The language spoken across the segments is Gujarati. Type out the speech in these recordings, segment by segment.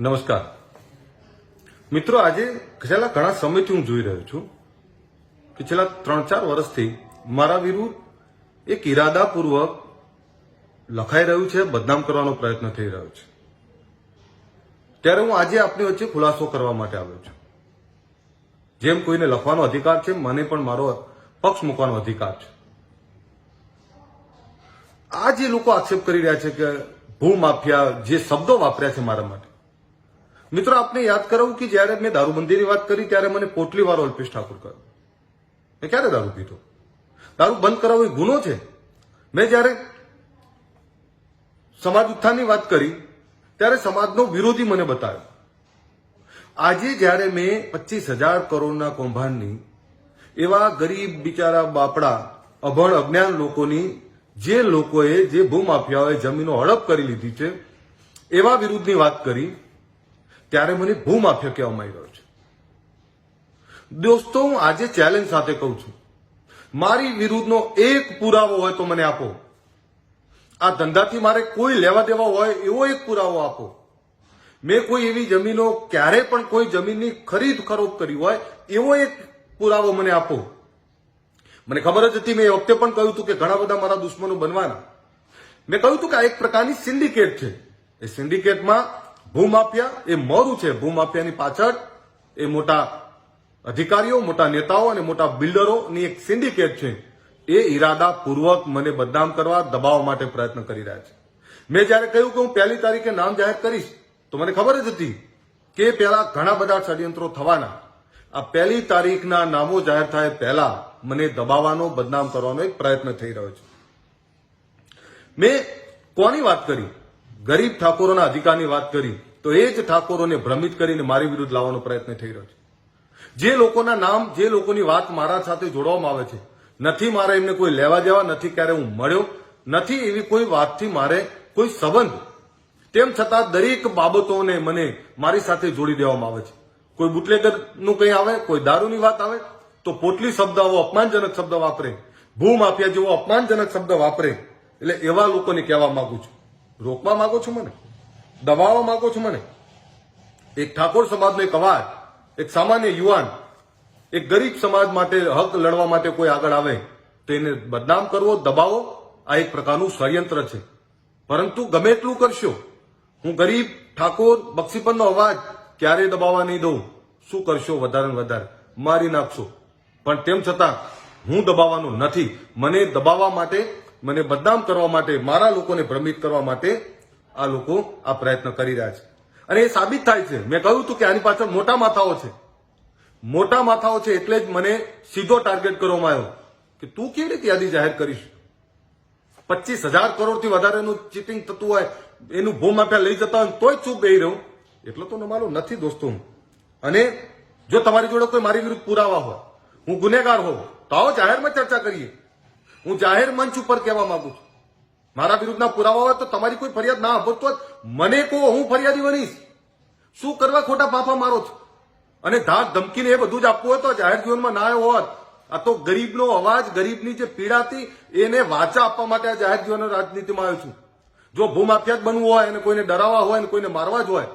નમસ્કાર. મિત્રો, આજે છેલ્લા ઘણા સમયથી હું જોઈ રહ્યો છું કે છેલ્લા ત્રણ ચાર વર્ષથી મારા વિરુદ્ધ એક ઇરાદાપૂર્વક લખાઈ રહ્યું છે, બદનામ કરવાનો પ્રયત્ન થઈ રહ્યો છે. ત્યારે હું આજે આપની વચ્ચે ખુલાસો કરવા માટે આવ્યો છું. જેમ કોઈને લખવાનો અધિકાર છે, મને પણ મારો પક્ષ મૂકવાનો અધિકાર છે. આ જે લોકો આક્ષેપ કરી રહ્યા છે કે ભૂમાફિયા જે શબ્દો વાપર્યા છે મારા માટે મિત્રો, આપને યાદ કરાવું કે જ્યારે મેં દારૂબંધીની વાત કરી, ત્યારે મને પોટલી વાળો અલ્પેશ ઠાકોર કહ્યો. મેં ક્યારે દારૂ પીધો? દારૂ બંધ કરાવવો એ ગુનો છે? મેં જ્યારે સમાજ ઉત્થાનની વાત કરી, ત્યારે સમાજનો વિરોધી મને બતાવ્યો. આજે જ્યારે મેં પચીસ હજાર કરોડના કૌભાંડની, એવા ગરીબ બિચારા બાપડા, અભણ, અજ્ઞાન લોકોની, જે લોકોએ જે ભૂમાફિયાઓએ જમીનો હડપ કરી લીધી છે, એવા વિરુદ્ધની વાત કરી ત્યારે મને ભૂમાફિયા કહેવામાં આવી રહ્યો છે. દોસ્તો, હું આજે ચેલેન્જ સાથે કહું છું. મારી વિરુદ્ધનો એક પુરાવો હોય તો મને આપો. આ ધંધાથી મારે કોઈ લેવા દેવા હોય એવો એક પુરાવો આપો. મેં કોઈ એવી જમીનો ક્યારે પણ કોઈ જમીનની ખરીદ ખરોબ કરી હોય એવો એક પુરાવો મને આપો. મને ખબર જ હતી, મેં એ વખતે પણ કહ્યું હતું કે ઘણા બધા મારા દુશ્મનો બનવાના. મેં કહ્યું હતું કે આ એક પ્રકારની સિન્ડિકેટ છે. એ સિન્ડિકેટમાં ભૂમાફિયા એ મોરું છે. ભૂમાફિયાની પાછળ એ મોટા અધિકારીઓ, મોટા નેતાઓ અને મોટા બિલ્ડરોની એક સિન્ડિકેટ છે. એ ઈરાદાપૂર્વક મને બદનામ કરવા દબાવવા માટે પ્રયત્ન કરી રહ્યા છે. મેં જયારે કહ્યું કે હું પહેલી તારીખે નામ જાહેર કરીશ, તો મને ખબર જ હતી કે પહેલા ઘણા બધા ષડયંત્રો થવાના. આ પહેલી તારીખના નામો જાહેર થાય પહેલા મને દબાવવાનો, બદનામ કરવાનો એક પ્રયત્ન થઈ રહ્યો છે. મેં કોની વાત કરી? ગરીબ ઠાકોરોના અધિકારની વાત કરી, તો એ જ ઠાકોરોને ભ્રમિત કરીને મારી વિરુદ્ધ લાવવાનો પ્રયત્ન થઈ રહ્યો છે. જે લોકોના નામ, જે લોકોની વાત મારા સાથે જોડવામાં આવે છે, નથી મારે એમને કોઈ લેવા દેવા, નથી ક્યારે હું મળ્યો, નથી એવી કોઈ વાતથી મારે કોઈ સંબંધ. તેમ છતાં દરેક બાબતોને મને મારી સાથે જોડી દેવામાં આવે છે. કોઈ બુટલેગરનું કંઈ આવે, કોઈ દારૂની વાત આવે, તો પોટલી શબ્દ આવો અપમાનજનક શબ્દ વાપરે ભૂમાફિયા જેવો અપમાનજનક શબ્દ વાપરે, એટલે એવા લોકોને કહેવા માંગુ છું. રોકવા માંગો છો મને? દબાવવા માંગો છો મને? એક ઠાકોર સમાજનો એક અવાજ, એક સામાન્ય યુવાન, એક ગરીબ સમાજ માટે હક લડવા માટે કોઈ આગળ આવે, તો એને બદનામ કરવો, દબાવો, આ એક પ્રકારનું ષડયંત્ર છે. પરંતુ ગમે એટલું કરશો, હું ગરીબ ઠાકોર બક્ષીપનનો અવાજ ક્યારેય દબાવવા નહીં દઉં. શું કરશો વધારે ને વધારે? મારી નાખશો. પણ તેમ છતાં, હું દબાવવાનો નથી. મને દબાવવા માટે મને બદનામ કરવા માટે, મારા લોકોને ભ્રમિત કરવા માટે આ લોકો આ પ્રયત્ન કરી રહ્યા છે. અને એ સાબિત થાય છે. મેં કહ્યું હતું કે આની પાછળ મોટા માથાઓ છે. મોટા માથાઓ છે એટલે જ મને સીધો ટાર્ગેટ કરવામાં આવ્યો કે તું કેવી રીતે યાદી જાહેર કરીશ? પચીસ હજાર કરોડથી વધારેનું ચીટિંગ થતું હોય, એનું ભૂમાફિયા લઈ જતા હોય તોય ચૂપ બેહી રહ્યો એટલો તો નમાલો નથી દોસ્તો અને જો તમારી જોડે કોઈ મારી વિરુદ્ધ પુરાવા હોય, હું ગુનેગાર હોઉં, તો આવો જાહેરમાં ચર્ચા કરીએ. હું જાહેર મંચ ઉપર કહેવા માંગુ છું. મારા વિરુદ્ધના પુરાવા હોય તો તમારી કોઈ ફરિયાદ ના આપતો તો મને કહો, હું ફરિયાદી બનીશ. શું કરવા ખોટા પાપા મારો છો? અને ધાક ધમકીને એ બધું જ આપવું હોય તો જાહેર જીવનમાં ના હોત. આ તો ગરીબનો અવાજ, ગરીબની જે પીડા હતી, એને વાચા આપવા માટે આ જાહેર જીવનની રાજનીતિમાં આવ્યો છું. જો ભૂમાફિયાત બનવું હોય અને કોઈને ડરાવવા હોય અને કોઈને મારવા જ હોય,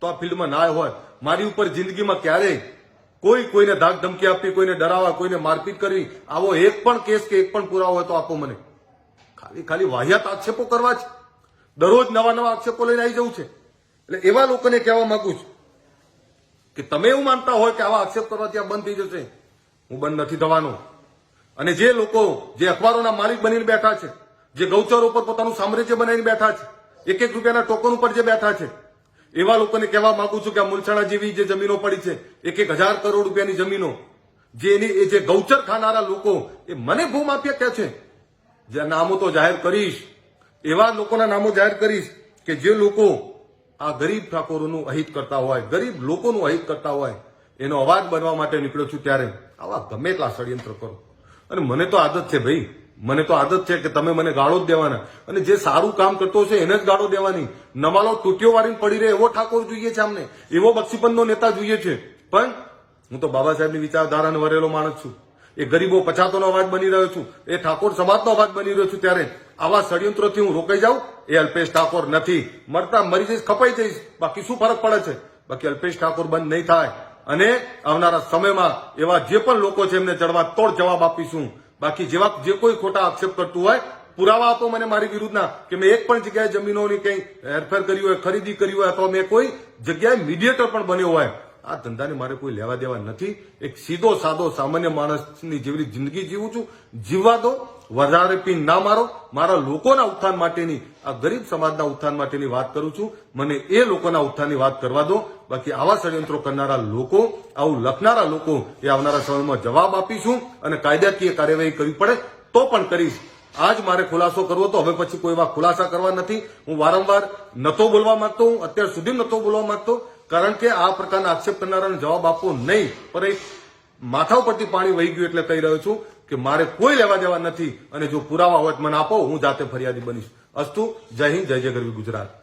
તો આ ફિલ્ડમાં ના હોય. મારી ઉપર જિંદગીમાં ક્યારેય કોઈ કોઈને ધાક ધમકી આપી, કોઈને ડરાવવા, કોઈને મારપીટ કરવી આવો એક પણ કેસ કે એક પણ પુરાવો હોય તો આપો મને. ખાલી ખાલી વાહિયાત આક્ષેપો કરવા છે દરરોજ નવા નવા આક્ષેપો લઈને આવી જવું છે. એટલે એવા લોકોને કહેવા માંગુ છું કે તમે એવું માનતા હોય કે આવા આક્ષેપ કરવાથી આ બંધ થઈ જશે. હું બંધ નથી થવાનો. અને જે લોકો, જે અખબારોના માલિક બનીને બેઠા છે, જે ગૌચરો ઉપર પોતાનું સામ્રાજ્ય બનાવીને બેઠા છે, એક એક રૂપિયાના ટોકન ઉપર જે બેઠા છે એવા લોકોને કહેવા માંગુ છું કે આ મુલછાણા જેવી જે જમીનો પડી છે એક એક હજાર કરોડ રૂપિયાની જમીનો, જે એની એ જે ગૌચર ખાનારા લોકો, એ મને ભૂમાફિયા કહે છે, જે નામો તો જાહેર કરીશ, એવા લોકોના નામો જાહેર કરીશ કે જે લોકો આ ગરીબ ઠાકોરોનું અહિત કરતા હોય, ગરીબ લોકોનું અહિત કરતા હોય, એનો અવાજ બનવા માટે નીકળ્યો છું ત્યારે આવા ગમે એટલા ષડયંત્ર કરો. અને મને તો આદત છે ભાઈ મને તો આદત છે કે તમે મને ગાળો જ દેવાના. અને જે સારું કામ કરતો હશે એને જ ગાળો દેવાની. નમાલો તૂટ્યો વાળીને પડી રહે એવો ઠાકોર જોઈએ છે અમને એવો બક્ષીપંદનો નેતા જોઈએ છે. પણ હું તો બાબા સાહેબની વિચારધારાને વરેલો માણસ છું. એ ગરીબો પછાતોનો અવાજ બની રહ્યો છું. એ ઠાકોર સમાજનો અવાજ બની રહ્યો છું ત્યારે આવા ષડયંત્રોથી હું રોકાઈ જાઉં? એ અલ્પેશ ઠાકોર નથી. મરતા મરી જઈશ, ખપાઈ જઈશ. બાકી શું ફરક પડે છે? બાકી અલ્પેશ ઠાકોર બંધ નહીં થાય. અને આવનારા સમયમાં એવા જે પણ લોકો છે એમને ચડવા તોડ જવાબ આપીશું. બાકી જેવા જે કોઈ ખોટા આક્ષેપ કરતું હોય, પુરાવા આપો મને મારી વિરુદ્ધના, કે મેં એક પણ જગ્યાએ જમીનોની કંઈ હેરફેર કરી હોય, ખરીદી કરી હોય, અથવા મેં કોઈ જગ્યાએ મીડિયેટર પણ બન્યો હોય, આ ધંધાને મારે કોઈ લેવા દેવા નથી. એક સીધો સાદો સામાન્ય માણસની જેવી જિંદગી જીવું છું. જીવવા દો વધારે પીન ના મારો, મારા લોકોના ઉત્થાન માટેની, આ ગરીબ સમાજના ઉત્થાન માટેની વાત કરું છું. મને એ લોકોના ઉત્થાનની વાત કરવા દો. બાકી આવા ષડયંત્રો કરનારા લોકો, આવું લખનારા લોકો એ આવનારા સમયમાં જવાબ આપીશું અને કાયદાકીય કાર્યવાહી કરવી પડે તો પણ કરીશ. આજ મારે ખુલાસો કરવો તો હવે પછી કોઈ એવા ખુલાસા કરવા નથી. હું વારંવાર નતો બોલવા માંગતો, હું અત્યાર સુધી નતો બોલવા માંગતો, કારણ કે આ પ્રકારના આક્ષેપ કરનારાને જવાબ આપવો નહીં. પણ એક માથા ઉપરથી પાણી વહી ગયું એટલે કહી રહ્યો છું. કે મારે કોઈ લેવા દેવા નથી અને જો પુરાવા હોય તો મને આપો, હું જાતે ફરિયાદી બનીશ. અસ્તુ, જય હિન્દ, જય જય ગરવી ગુજરાત.